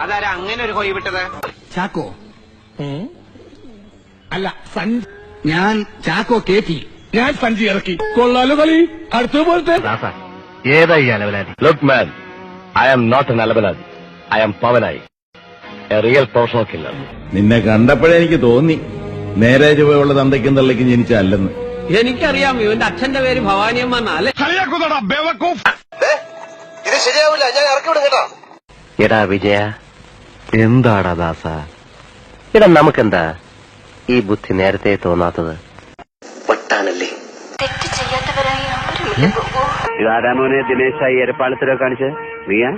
അതാരാ അങ്ങനെ ഒരു കൊയ് വിട്ടത്? ചാക്കോ. അല്ല ഞാൻ ചാക്കോ കേറ്റി. ഞാൻ സഞ്ചി ഇറക്കി. കൊള്ളാലോ കളി. അടുത്ത പോലത്തെ ഏതായി ഈ അലവലാതി? Look man I am not an അലവലാതി. I am Pavanayi. A real professional killer നിന്നെ കണ്ടപ്പോഴേ എനിക്ക് തോന്നി. നേരെ ചുവയുള്ള തന്തയ്ക്കും തള്ളിക്കും ജനിച്ചല്ലെന്ന്. എനിക്കറിയാം ഇവന്റെ അച്ഛന്റെ പേര് ഭവാനിയമ്മ എന്നാലേ എടാ വിജയ എന്താടാ ദാസ? ഇടാ നമുക്കെന്താ ഈ ബുദ്ധി നേരത്തെ തോന്നാത്തത്? തെറ്റ് ചെയ്യാത്തവരായി ആരുമില്ല ഗോപു ഇതാരാമോനെ ദിനേശായി എരപ്പാളത്തിലോ കാണിച്ച് നീയാ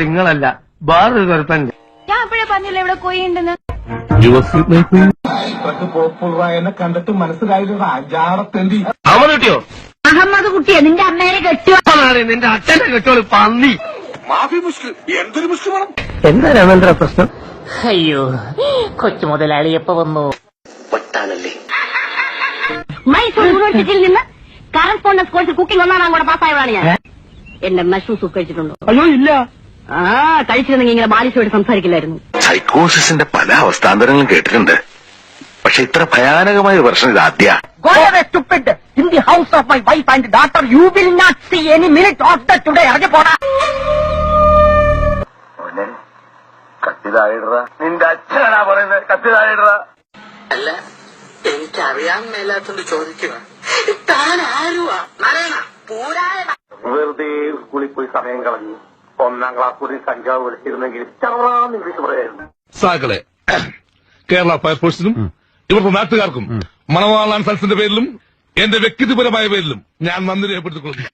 നിങ്ങളല്ല. വേറൊരു കറുപ്പൻ ഞാൻ അപ്പോഴേ പറഞ്ഞില്ല ഇവിടെ കൊയ്യുണ്ടെന്ന്? അവൻ കിട്ടിയോ? അഹമ്മദ് കുട്ടിയെ നിന്റെ അമ്മേനെ കെട്ടിയോ? നിന്റെ അച്ഛനെ കെട്ടോളൂ പന്നി. എന്താ രാമേന്ദ്ര പ്രശ്നം? അയ്യോ കൊച്ചു മുതലാളി എപ്പോ വന്നു? മൈസൂർ യൂണിവേഴ്സിറ്റിയിൽ നിന്ന് കറസ്പോണ്ടൻസ് കോഴ്സ് കുക്കിംഗ് ഒന്നാണ് കൂടെ പാസ്സായതാണ് ഞാൻ. എന്റെ സൂപ്പ് കഴിച്ചിട്ടുണ്ടോ? അയ്യോ ഇല്ല. ആ കഴിച്ചിരുന്നെങ്കിൽ ഇങ്ങനെ ബാലിശോട് സംസാരിക്കില്ലായിരുന്നു. സൈക്കോസിന്റെ പല അവസ്ഥാന്തരങ്ങളും കേട്ടിട്ടുണ്ട്. പക്ഷെ ഇത്ര ഭയാനകമായ ഒരു പ്രശ്നം ഇത് ആദ്യ. Away, stupid! In the house of my wife and daughter, you will not see any minute of the കത്തിതായിട നിന്റെ അച്ഛനാ പറയുന്നത്. കത്തിതായിട അല്ല എനിക്കറിയാൻ മേലാത്തോണ്ട് ചോദിക്കുക താൻ ആരുവാ? വെറുതെ സ്കൂളിൽ പോയി സമയം കളഞ്ഞു. ഒന്നാം ക്ലാസ് കൂടി കഞ്ചാവ് വിളിച്ചിരുന്നെങ്കിൽ ചറവറാന്ന് ഇംഗ്ലീഷ് പറയായിരുന്നു. സാക്കളെ കേരള ഫയർഫോഴ്സിനും ഇവിടുത്തെ നാട്ടുകാർക്കും മണവാളാൻ സൽസിന്റെ പേരിലും എന്റെ വ്യക്തിപരമായ പേരിലും ഞാൻ നന്ദി രേഖപ്പെടുത്തിക്കൊള്ളുന്നു.